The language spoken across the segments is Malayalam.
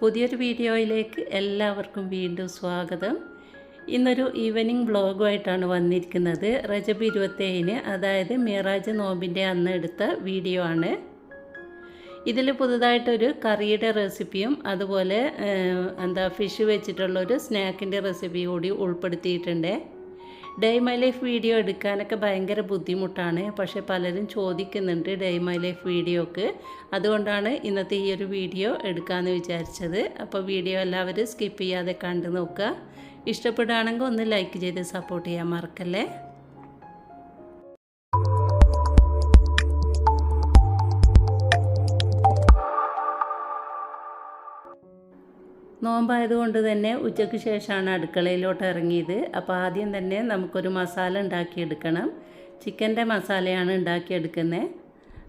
പുതിയൊരു വീഡിയോയിലേക്ക് എല്ലാവർക്കും വീണ്ടും സ്വാഗതം. ഇന്നൊരു ഈവനിങ് വ്ളോഗുമായിട്ടാണ് വന്നിരിക്കുന്നത്. റജബ് ഇരുപത്തേഴിന് അതായത് മിറാജ് നോമ്പിന്റെ അന്ന് എടുത്ത വീഡിയോ ആണ്. ഇതിൽ പുതുതായിട്ടൊരു കറിയുടെ റെസിപ്പിയും അതുപോലെ എന്താ ഫിഷ് വെച്ചിട്ടുള്ളൊരു സ്നാക്കിന്റെ റെസിപ്പി കൂടി ഉൾപ്പെടുത്തിയിട്ടുണ്ട്. ഡേ മൈ ലൈഫ് വീഡിയോ എടുക്കാനൊക്കെ ഭയങ്കര ബുദ്ധിമുട്ടാണ്. പക്ഷേ പലരും ചോദിക്കുന്നുണ്ട് ഡേ മൈ ലൈഫ് വീഡിയോക്ക് അതുകൊണ്ടാണ് ഇന്നത്തെ ഈ ഒരു വീഡിയോ എടുക്കാമെന്ന് വിചാരിച്ചത്. അപ്പോൾ വീഡിയോ എല്ലാവരും സ്കിപ്പ് ചെയ്യാതെ കണ്ടു നോക്കുക. ഇഷ്ടപ്പെടുകയാണെങ്കിൽ ഒന്ന് ലൈക്ക് ചെയ്ത് സപ്പോർട്ട് ചെയ്യാൻ മറക്കല്ലേ? നോമ്പായതുകൊണ്ട് തന്നെ ഉച്ചയ്ക്ക് ശേഷമാണ് അടുക്കളയിലോട്ട് ഇറങ്ങിയത്. അപ്പോൾ ആദ്യം തന്നെ നമുക്കൊരു മസാല ഉണ്ടാക്കിയെടുക്കണം. ചിക്കന്റെ മസാലയാണ് ഉണ്ടാക്കിയെടുക്കുന്നത്.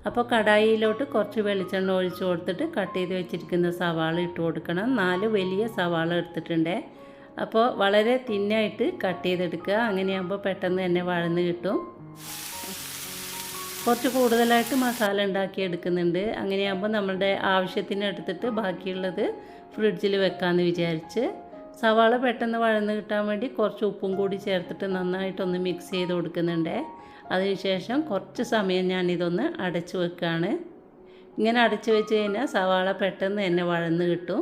അപ്പോൾ കടായിയിലോട്ട് കുറച്ച് വെളിച്ചെണ്ണ ഒഴിച്ച് കൊടുത്തിട്ട് കട്ട് ചെയ്ത് വെച്ചിരിക്കുന്ന സവാള ഇട്ട് കൊടുക്കണം. നാല് വലിയ സവാള എടുത്തിട്ടുണ്ട്. അപ്പോൾ വളരെ തിന്നായിട്ട് കട്ട് ചെയ്തെടുക്കുക. അങ്ങനെയാകുമ്പോൾ പെട്ടെന്ന് തന്നെ വഴന്ന് കിട്ടും. കുറച്ച് കൂടുതലായിട്ട് മസാല ഉണ്ടാക്കി എടുക്കുന്നുണ്ട് അങ്ങനെയാകുമ്പോൾ നമ്മളുടെ ആവശ്യത്തിന് എടുത്തിട്ട് ബാക്കിയുള്ളത് ഫ്രിഡ്ജിൽ വെക്കാമെന്ന് വിചാരിച്ച് സവാള പെട്ടെന്ന് വഴന്ന് കിട്ടാൻ വേണ്ടി കുറച്ച് ഉപ്പും കൂടി ചേർത്തിട്ട് നന്നായിട്ടൊന്ന് മിക്സ് ചെയ്ത് കൊടുക്കുന്നുണ്ട്. അതിനുശേഷം കുറച്ച് സമയം ഞാനിതൊന്ന് അടച്ചു വെക്കുകയാണ് ഇങ്ങനെ അടച്ചു വെച്ച് കഴിഞ്ഞാൽ സവാള പെട്ടെന്ന് തന്നെ വഴന്ന് കിട്ടും.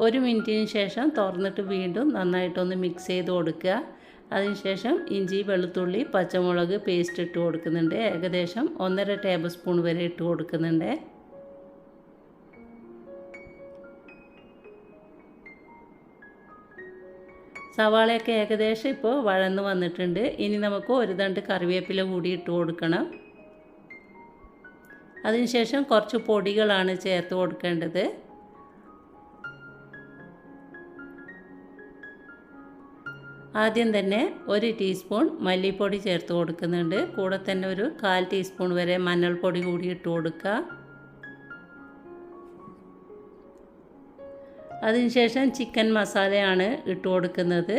ഒരു മിനിറ്റിന് ശേഷം തുറന്നിട്ട് വീണ്ടും നന്നായിട്ടൊന്ന് മിക്സ് ചെയ്ത് കൊടുക്കുക. അതിനുശേഷം ഇഞ്ചി വെളുത്തുള്ളി പച്ചമുളക് പേസ്റ്റ് ഇട്ട് കൊടുക്കുന്നുണ്ട്. ഏകദേശം ഒന്നര ടേബിൾ സ്പൂൺ വരെ ഇട്ട് കൊടുക്കുന്നുണ്ട്. സവാളയൊക്കെ ഏകദേശം ഇപ്പോൾ വഴന്ന് വന്നിട്ടുണ്ട്. ഇനി നമുക്ക് ഒരു തണ്ട് കറിവേപ്പില കൂടി ഇട്ട് കൊടുക്കണം. അതിനുശേഷം കുറച്ച് പൊടികളാണ് ചേർത്ത് കൊടുക്കേണ്ടത്. ആദ്യം തന്നെ ഒരു ടീസ്പൂൺ മല്ലിപ്പൊടി ചേർത്ത് കൊടുക്കുന്നുണ്ട്. കൂടെ തന്നെ ഒരു കാൽ ടീസ്പൂൺ വരെ മഞ്ഞൾപ്പൊടി കൂടി ഇട്ട് കൊടുക്കുക. അതിനുശേഷം ചിക്കൻ മസാലയാണ് ഇട്ട് കൊടുക്കുന്നത്.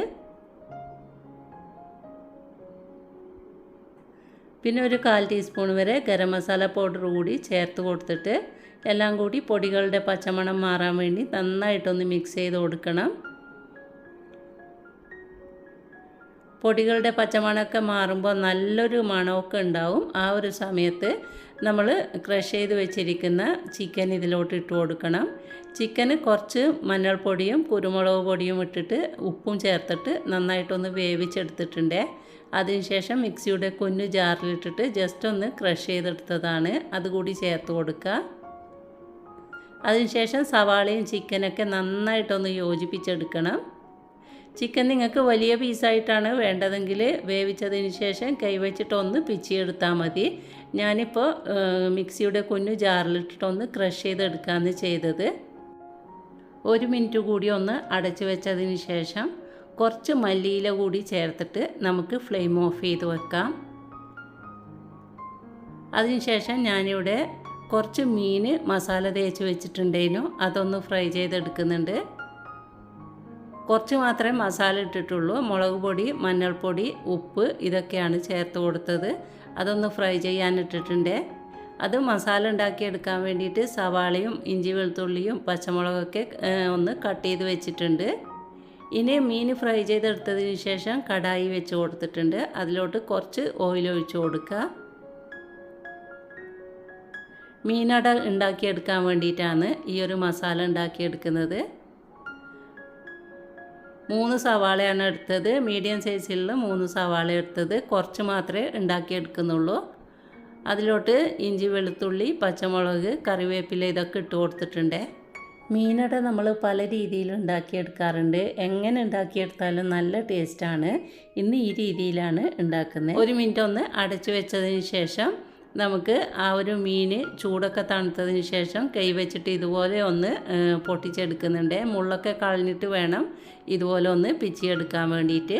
പിന്നെ ഒരു കാൽ ടീസ്പൂൺ വരെ ഗരം മസാല പൗഡർ കൂടി ചേർത്ത് കൊടുത്തിട്ട് എല്ലാം കൂടി പൊടികളുടെ പച്ചമണം മാറാൻ വേണ്ടി നന്നായിട്ടൊന്ന് മിക്സ് ചെയ്ത് കൊടുക്കണം. പൊടികളുടെ പച്ചമണമൊക്കെ മാറുമ്പോൾ നല്ലൊരു മണമൊക്കെ ഉണ്ടാവും. ആ ഒരു സമയത്ത് നമ്മൾ ക്രഷ് ചെയ്ത് വെച്ചിരിക്കുന്ന ചിക്കൻ ഇതിലോട്ട് ഇട്ട് കൊടുക്കണം. ചിക്കന് കുറച്ച് മഞ്ഞൾപ്പൊടിയും കുരുമുളക് പൊടിയും ഇട്ടിട്ട് ഉപ്പും ചേർത്തിട്ട് നന്നായിട്ടൊന്ന് വേവിച്ചെടുത്തിട്ടുണ്ട്. അതിനുശേഷം മിക്സിയുടെ കുഞ്ഞു ജാറിലിട്ടിട്ട് ജസ്റ്റ് ഒന്ന് ക്രഷ് ചെയ്തെടുത്തതാണ്. അതുകൂടി ചേർത്ത് കൊടുക്കുക. അതിനുശേഷം സവാളയും ചിക്കനൊക്കെ നന്നായിട്ടൊന്ന് യോജിപ്പിച്ചെടുക്കണം. ചിക്കൻ നിങ്ങൾക്ക് വലിയ പീസായിട്ടാണ് വേണ്ടതെങ്കിൽ വേവിച്ചതിന് ശേഷം കൈവച്ചിട്ടൊന്ന് പിച്ചിയെടുത്താൽ മതി. ഞാനിപ്പോൾ മിക്സിയുടെ കുഞ്ഞു ജാറിലിട്ടിട്ടൊന്ന് ക്രഷ് ചെയ്തെടുക്കാമെന്ന് ചെയ്തത്. ഒരു മിനിറ്റ് കൂടി ഒന്ന് അടച്ചു വെച്ചതിന് ശേഷം കുറച്ച് മല്ലിയില കൂടി ചേർത്തിട്ട് നമുക്ക് ഫ്ലെയിം ഓഫ് ചെയ്ത് വെക്കാം. അതിനുശേഷം ഞാനിവിടെ കുറച്ച് മീൻ മസാല തേച്ച് വെച്ചിട്ടുണ്ടേനു അതൊന്ന് ഫ്രൈ ചെയ്തെടുക്കുന്നുണ്ട്. കുറച്ച് മാത്രമേ മസാല ഇട്ടിട്ടുള്ളൂ. മുളക് പൊടി മഞ്ഞൾപ്പൊടി ഉപ്പ് ഇതൊക്കെയാണ് ചേർത്ത് കൊടുത്തത്. അതൊന്ന് ഫ്രൈ ചെയ്യാനിട്ടിട്ടുണ്ട് അത് മസാല ഉണ്ടാക്കിയെടുക്കാൻ വേണ്ടിയിട്ട് സവാളയും ഇഞ്ചി വെളുത്തുള്ളിയും പച്ചമുളകൊക്കെ ഒന്ന് കട്ട് ചെയ്ത് വെച്ചിട്ടുണ്ട്. ഇനി മീൻ ഫ്രൈ ചെയ്തെടുത്തതിന് ശേഷം കടായി വെച്ച് കൊടുത്തിട്ടുണ്ട്. അതിലോട്ട് കുറച്ച് ഓയിൽ ഒഴിച്ച് കൊടുക്കുക. മീനട ഉണ്ടാക്കിയെടുക്കാൻ വേണ്ടിയിട്ടാണ് ഈ ഒരു മസാല ഉണ്ടാക്കിയെടുക്കുന്നത്. മൂന്ന് സവാളയാണ് എടുത്തത്. മീഡിയം സൈസിലുള്ള മൂന്ന് സവാള എടുത്തത്. കുറച്ച് മാത്രമേ ഉണ്ടാക്കിയെടുക്കുന്നുള്ളൂ. അതിലോട്ട് ഇഞ്ചി വെളുത്തുള്ളി പച്ചമുളക് കറിവേപ്പില ഇതൊക്കെ ഇട്ട് കൊടുത്തിട്ടുണ്ട്. മീനട നമ്മൾ പല രീതിയിൽ ഉണ്ടാക്കിയെടുക്കാറുണ്ട്. എങ്ങനെ ഉണ്ടാക്കിയെടുത്താലും നല്ല ടേസ്റ്റാണ്. ഇന്ന് ഈ രീതിയിലാണ് ഉണ്ടാക്കുന്നത്. ഒരു മിനിറ്റ് ഒന്ന് അടച്ചു വെച്ചതിന് ശേഷം നമുക്ക് ആ ഒരു മീൻ ചൂടൊക്കെ തണുത്തതിന് ശേഷം കൈ വെച്ചിട്ട് ഇതുപോലെ ഒന്ന് പൊട്ടിച്ചെടുക്കുന്നുണ്ട്. മുള്ളൊക്കെ കളഞ്ഞിട്ട് വേണം ഇതുപോലെ ഒന്ന് പിച്ചിയെടുക്കാൻ വേണ്ടിയിട്ട്.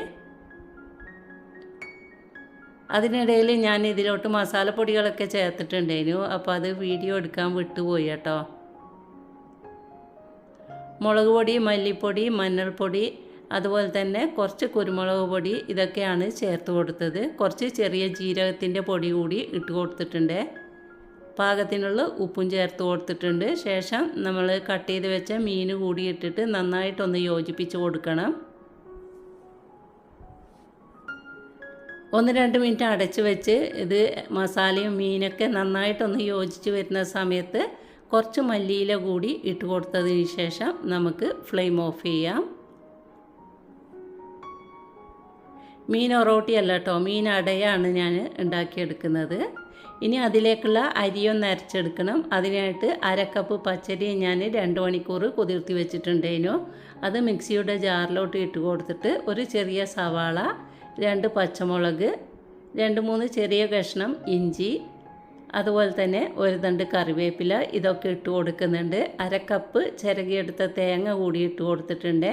അതിനിടയിൽ ഞാൻ ഇതിലോട്ട് മസാലപ്പൊടികളൊക്കെ ചേർത്തിട്ടുണ്ടായിരുന്നു. അപ്പോൾ അത് വീഡിയോ എടുക്കാൻ വിട്ടുപോയി കേട്ടോ. മുളക് പൊടി മല്ലിപ്പൊടി മഞ്ഞൾപ്പൊടി അതുപോലെ തന്നെ കുറച്ച് കുരുമുളക് പൊടി ഇതൊക്കെയാണ് ചേർത്ത് കൊടുത്തത്. കുറച്ച് ചെറിയ ജീരകത്തിന്റെ പൊടി കൂടി ഇട്ട് കൊടുത്തിട്ടുണ്ട്. പാകത്തിനുള്ള ഉപ്പും ചേർത്ത് കൊടുത്തിട്ടുണ്ട്. ശേഷം നമ്മൾ കട്ട് ചെയ്ത് വെച്ച മീൻ കൂടി ഇട്ടിട്ട് നന്നായിട്ടൊന്ന് യോജിപ്പിച്ച് കൊടുക്കണം. ഒന്ന് രണ്ട് മിനിറ്റ് അടച്ച് വെച്ച് ഇത് മസാലയും മീനൊക്കെ നന്നായിട്ടൊന്ന് യോജിച്ച് വരുന്ന സമയത്ത് കുറച്ച് മല്ലിയില കൂടി ഇട്ട് കൊടുത്തതിന് ശേഷം നമുക്ക് ഫ്ലെയിം ഓഫ് ചെയ്യാം. മീൻ ഒറോട്ടി അല്ല കേട്ടോ. മീൻ അടയാണ് ഞാൻ ഉണ്ടാക്കിയെടുക്കുന്നത്. ഇനി അതിലേക്കുള്ള അരിയൊന്ന് അരച്ചെടുക്കണം. അതിനായിട്ട് അരക്കപ്പ് പച്ചരി ഞാൻ രണ്ട് മണിക്കൂർ കുതിർത്തി വെച്ചിട്ടുണ്ടേനു. അത് മിക്സിയുടെ ജാറിലോട്ട് ഇട്ട് കൊടുത്തിട്ട് ഒരു ചെറിയ സവാള രണ്ട് പച്ചമുളക് രണ്ട് മൂന്ന് ചെറിയ കഷ്ണം ഇഞ്ചി അതുപോലെ തന്നെ ഒരു തണ്ട് കറിവേപ്പില ഇതൊക്കെ ഇട്ട് കൊടുക്കുന്നുണ്ട്. അര കപ്പ് ചിരകിയെടുത്ത തേങ്ങ കൂടി ഇട്ട് കൊടുത്തിട്ടുണ്ട്.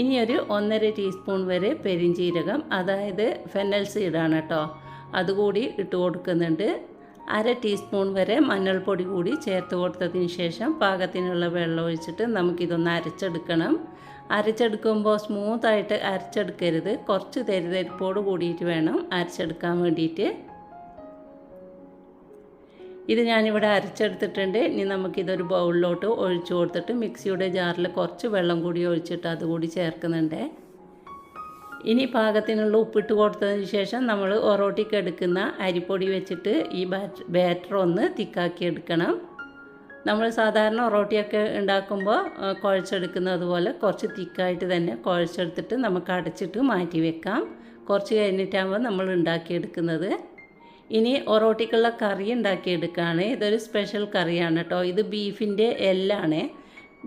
ഇനി ഒരു ഒന്നര ടീസ്പൂൺ വരെ പെരിഞ്ചീരകം അതായത് ഫെനൽ സീഡാണ് കേട്ടോ അതുകൂടി ഇട്ട് കൊടുക്കുന്നുണ്ട്. അര ടീസ്പൂൺ വരെ മഞ്ഞൾപ്പൊടി കൂടി ചേർത്ത് കൊടുത്തതിന് ശേഷം പാകത്തിനുള്ള വെള്ളം ഒഴിച്ചിട്ട് നമുക്കിതൊന്ന് അരച്ചെടുക്കണം. അരച്ചെടുക്കുമ്പോൾ സ്മൂത്തായിട്ട് അരച്ചെടുക്കരുത്. കുറച്ച് തെരുതെരുപ്പോട് കൂടിയിട്ട് വേണം അരച്ചെടുക്കാൻ വേണ്ടിയിട്ട്. ഇത് ഞാനിവിടെ അരച്ചെടുത്തിട്ടുണ്ട്. ഇനി നമുക്കിതൊരു ബൗളിലോട്ട് ഒഴിച്ചു കൊടുത്തിട്ട് മിക്സിയുടെ ജാറിൽ കുറച്ച് വെള്ളം കൂടി ഒഴിച്ചിട്ട് അതുകൂടി ചേർക്കുന്നുണ്ട്. ഇനി പാകത്തിനുള്ള ഉപ്പിട്ട് കൊടുത്തതിന് ശേഷം നമ്മൾ ഒറോട്ടിക്ക് എടുക്കുന്ന അരിപ്പൊടി വെച്ചിട്ട് ഈ ബാറ്റ് ബാറ്റർ ഒന്ന് തിക്കാക്കി എടുക്കണം. നമ്മൾ സാധാരണ ഒറോട്ടിയൊക്കെ ഉണ്ടാക്കുമ്പോൾ കുഴച്ചെടുക്കുന്നത് പോലെ കുറച്ച് തിക്കായിട്ട് തന്നെ കുഴച്ചെടുത്തിട്ട് നമുക്ക് അടച്ചിട്ട് മാറ്റി വെക്കാം. കുറച്ച് കഴിഞ്ഞിട്ടാകുമ്പോൾ നമ്മൾ ഉണ്ടാക്കിയെടുക്കുന്നത്. ഇനി ഒറോട്ടിക്കുള്ള കറി ഉണ്ടാക്കിയെടുക്കുകയാണ്. ഇതൊരു സ്പെഷ്യൽ കറിയാണ് കേട്ടോ. ഇത് ബീഫിന്റെ എല്ലാണ്.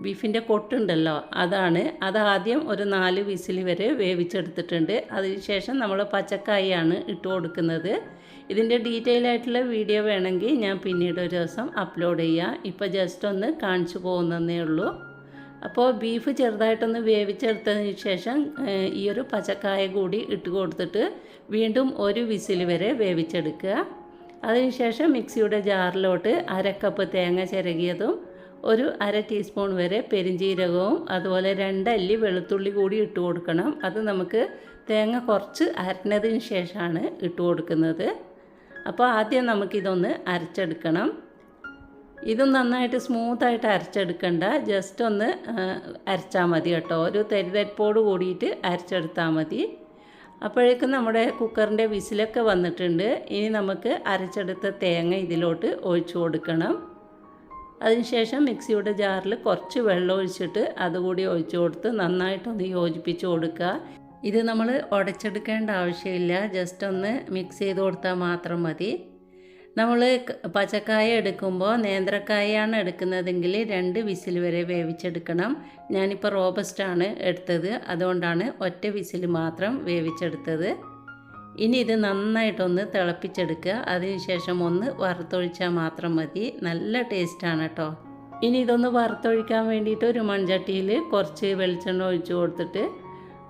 ബീഫിന്റെ കൊട്ടുണ്ടല്ലോ അതാണ്. അത് ആദ്യം ഒരു നാല് വിസിൽ വരെ വേവിച്ചെടുത്തിട്ടുണ്ട്. അതിനുശേഷം നമ്മൾ പച്ചക്കായാണ് ഇട്ട് കൊടുക്കുന്നത്. ഇതിന്റെ ഡീറ്റെയിൽ ആയിട്ടുള്ള വീഡിയോ വേണമെങ്കിൽ ഞാൻ പിന്നീട് ഒരു ദിവസം അപ്ലോഡ് ചെയ്യാം. ഇപ്പോൾ ജസ്റ്റ് ഒന്ന് കാണിച്ചു പോകുന്നതേ ഉള്ളൂ. അപ്പോൾ ബീഫ് ചെറുതായിട്ടൊന്ന് വേവിച്ചെടുത്തതിന് ശേഷം ഈ ഒരു പച്ചക്കായ കൂടി ഇട്ട് കൊടുത്തിട്ട് വീണ്ടും ഒരു വിസിൽ വരെ വേവിച്ചെടുക്കുക. അതിനുശേഷം മിക്സിയുടെ ജാറിലോട്ട് അരക്കപ്പ് കപ്പ് തേങ്ങ ചിരകിയതും ഒരു അര ടീസ്പൂൺ വരെ പെരിഞ്ചീരകവും അതുപോലെ രണ്ടല്ലി വെളുത്തുള്ളി കൂടി ഇട്ട് കൊടുക്കണം. അത് നമുക്ക് തേങ്ങ കുറച്ച് അരഞ്ഞതിന് ശേഷമാണ് ഇട്ട് കൊടുക്കുന്നത്. അപ്പോൾ ആദ്യം നമുക്കിതൊന്ന് അരച്ചെടുക്കണം. ഇതും നന്നായിട്ട് സ്മൂത്തായിട്ട് അരച്ചെടുക്കണ്ട. ജസ്റ്റ് ഒന്ന് അരച്ചാൽ മതി കേട്ടോ. ഒരു തരിതരിപ്പോട് കൂടിയിട്ട് അരച്ചെടുത്താൽ മതി. അപ്പോഴേക്കും നമ്മുടെ കുക്കറിന്റെ വിസിലൊക്കെ വന്നിട്ടുണ്ട്. ഇനി നമുക്ക് അരച്ചെടുത്ത തേങ്ങ ഇതിലോട്ട് ഒഴിച്ചു കൊടുക്കണം. അതിനുശേഷം മിക്സിയുടെ ജാറിൽ കുറച്ച് വെള്ളം ഒഴിച്ചിട്ട് അതുകൂടി ഒഴിച്ചു കൊടുത്ത് നന്നായിട്ടൊന്ന് യോജിപ്പിച്ച് കൊടുക്കുക. ഇത് നമ്മൾ ഉടച്ചെടുക്കേണ്ട ആവശ്യമില്ല. ജസ്റ്റ് ഒന്ന് മിക്സ് ചെയ്ത് കൊടുത്താൽ മാത്രം മതി. നമ്മൾ പച്ചക്കായ എടുക്കുമ്പോൾ നേന്ത്രക്കായാണ് എടുക്കുന്നതെങ്കിൽ രണ്ട് വിസിൽ വരെ വേവിച്ചെടുക്കണം. ഞാനിപ്പോൾ റോബസ്റ്റാണ് എടുത്തത്. അതുകൊണ്ടാണ് ഒറ്റ വിസിൽ മാത്രം വേവിച്ചെടുത്തത്. ഇനി ഇത് നന്നായിട്ടൊന്ന് തിളപ്പിച്ചെടുക്കുക. അതിനുശേഷം ഒന്ന് വറുത്തൊഴിച്ചാൽ മാത്രം മതി. നല്ല ടേസ്റ്റാണ് കേട്ടോ ഇനി ഇതൊന്ന് വറുത്തൊഴിക്കാൻ വേണ്ടിയിട്ട് ഒരു മൺചട്ടിയിൽ കുറച്ച് വെളിച്ചെണ്ണ ഒഴിച്ചു കൊടുത്തിട്ട്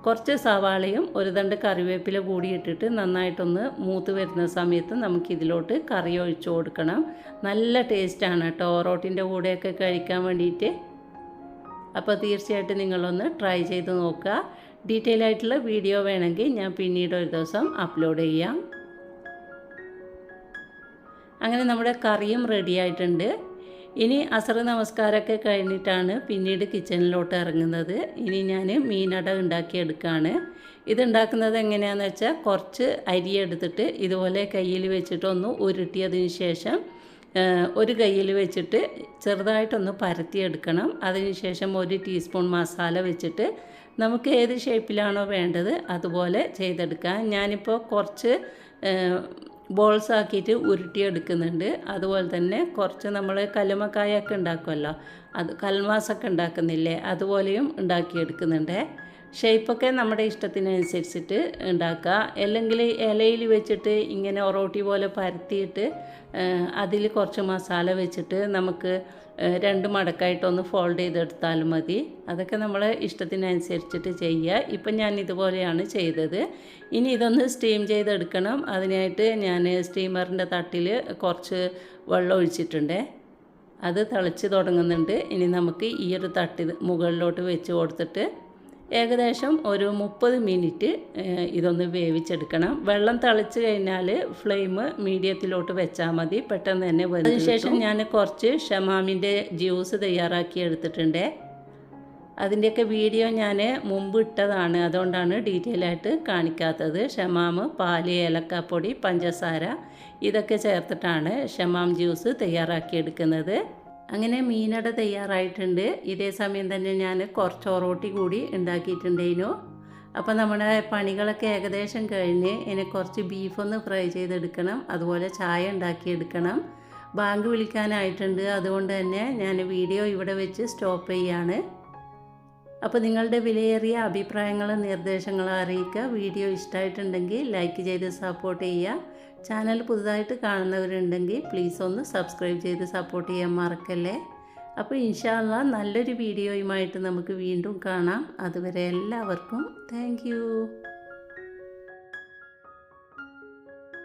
കുറച്ച് സവാളയും ഒരു തണ്ട് കറിവേപ്പില കൂടി ഇട്ടിട്ട് നന്നായിട്ടൊന്ന് മൂത്ത് വരുന്ന സമയത്ത് നമുക്ക് ഇതിലോട്ട് കറി ഒഴിച്ചു കൊടുക്കണം. നല്ല ടേസ്റ്റാണ് കേട്ടോ. റോട്ടിന്റെ കൂടെയൊക്കെ കഴിക്കാൻ വേണ്ടിയിട്ട്. അപ്പോൾ തീർച്ചയായിട്ടും നിങ്ങളൊന്ന് ട്രൈ ചെയ്ത് നോക്കുക. ഡീറ്റെയിൽ ആയിട്ടുള്ള വീഡിയോ വേണമെങ്കിൽ ഞാൻ പിന്നീട് ഒരു ദിവസം അപ്ലോഡ് ചെയ്യാം. അങ്ങനെ നമ്മുടെ കറിയും റെഡി ആയിട്ടുണ്ട്. ഇനി അസർ നമസ്കാരമൊക്കെ കഴിഞ്ഞിട്ടാണ് പിന്നീട് കിച്ചണിലോട്ട് ഇറങ്ങുന്നത്. ഇനി ഞാൻ മീനട ഉണ്ടാക്കിയെടുക്കുകയാണ് ഇതുണ്ടാക്കുന്നത് എങ്ങനെയാണെന്ന് വെച്ചാൽ കുറച്ച് അരി എടുത്തിട്ട് ഇതുപോലെ കയ്യിൽ വെച്ചിട്ട് ഒന്ന് ഉരുട്ടിയതിന് ശേഷം ഒരു കയ്യിൽ വെച്ചിട്ട് ചെറുതായിട്ടൊന്ന് പരത്തിയെടുക്കണം. അതിനുശേഷം ഒരു ടീസ്പൂൺ മസാല വെച്ചിട്ട് നമുക്ക് ഏത് ഷേപ്പിലാണോ വേണ്ടത് അതുപോലെ ചെയ്തെടുക്കാം. ഞാനിപ്പോൾ കുറച്ച് ബോൾസ് ആക്കിയിട്ട് ഉരുട്ടിയെടുക്കുന്നുണ്ട്. അതുപോലെ തന്നെ കുറച്ച് നമ്മൾ കലുമക്കായൊക്കെ ഉണ്ടാക്കുമല്ലോ. അത് കൽമാസൊക്കെ ഉണ്ടാക്കുന്നില്ലേ? അതുപോലെയും ഉണ്ടാക്കിയെടുക്കുന്നുണ്ട്. ഷേപ്പൊക്കെ നമ്മുടെ ഇഷ്ടത്തിനനുസരിച്ചിട്ട് ഉണ്ടാക്കുക. അല്ലെങ്കിൽ ഇലയിൽ വെച്ചിട്ട് ഇങ്ങനെ ഒറോട്ടി പോലെ പരത്തിയിട്ട് അതിൽ കുറച്ച് മസാല വെച്ചിട്ട് നമുക്ക് രണ്ട് മടക്കായിട്ടൊന്ന് ഫോൾഡ് ചെയ്തെടുത്താലും മതി. അതൊക്കെ നമ്മൾ ഇഷ്ടത്തിനനുസരിച്ചിട്ട് ചെയ്യുക ഇപ്പം ഞാൻ ഇതുപോലെയാണ് ചെയ്തത്. ഇനി ഇതൊന്ന് സ്റ്റീം ചെയ്തെടുക്കണം. അതിനായിട്ട് ഞാൻ സ്റ്റീമറിന്റെ തട്ടിൽ കുറച്ച് വെള്ളം ഒഴിച്ചിട്ടുണ്ട്. അത് തിളച്ച് തുടങ്ങുന്നുണ്ട്. ഇനി നമുക്ക് ഈ ഒരു തട്ടി മുകളിലോട്ട് വെച്ച് കൊടുത്തിട്ട് ഏകദേശം ഒരു മുപ്പത് മിനിറ്റ് ഇതൊന്ന് വേവിച്ചെടുക്കണം. വെള്ളം തളിച്ചു കഴിഞ്ഞാൽ ഫ്ലെയിം മീഡിയത്തിലോട്ട് വെച്ചാൽ മതി. പെട്ടെന്ന് തന്നെ വരും അതിനുശേഷം ഞാൻ കുറച്ച് ഷമാമിന്റെ ജ്യൂസ് തയ്യാറാക്കി എടുത്തിട്ടുണ്ട്. അതിന്റെയൊക്കെ വീഡിയോ ഞാൻ മുമ്പ് ഇട്ടതാണ്. അതുകൊണ്ടാണ് ഡീറ്റെയിൽ ആയിട്ട് കാണിക്കാത്തത്. ഷമാം പാൽ ഏലക്കാപ്പൊടി പഞ്ചസാര ഇതൊക്കെ ചേർത്തിട്ടാണ് ഷമാം ജ്യൂസ് തയ്യാറാക്കിയെടുക്കുന്നത് അങ്ങനെ മീനട തയ്യാറായിട്ടുണ്ട്. ഇതേ സമയം തന്നെ ഞാൻ കുറച്ച് ഒറോട്ടി കൂടി ഉണ്ടാക്കിയിട്ടുണ്ടേനു അപ്പോൾ നമ്മുടെ പണികളൊക്കെ ഏകദേശം കഴിഞ്ഞ് ഇനി കുറച്ച് ബീഫൊന്ന് ഫ്രൈ ചെയ്തെടുക്കണം. അതുപോലെ ചായ ഉണ്ടാക്കിയെടുക്കണം. ബാങ്ക് വിളിക്കാനായിട്ടുണ്ട്. അതുകൊണ്ട് തന്നെ ഞാൻ വീഡിയോ ഇവിടെ വെച്ച് സ്റ്റോപ്പ് ചെയ്യാണ്. അപ്പോൾ നിങ്ങളുടെ വിലയേറിയ അഭിപ്രായങ്ങളും നിർദ്ദേശങ്ങളും അറിയിക്കുക. വീഡിയോ ഇഷ്ടമായിട്ടുണ്ടെങ്കിൽ ലൈക്ക് ചെയ്ത് സപ്പോർട്ട് ചെയ്യുക. ചാനൽ പുതുതായിട്ട് കാണുന്നവരുണ്ടെങ്കിൽ പ്ലീസ് ഒന്ന് സബ്സ്ക്രൈബ് ചെയ്ത് സപ്പോർട്ട് ചെയ്യാൻ മറക്കല്ലേ? അപ്പോൾ ഇൻഷാല്ല നല്ലൊരു വീഡിയോയുമായിട്ട് നമുക്ക് വീണ്ടും കാണാം. അതുവരെ എല്ലാവർക്കും താങ്ക്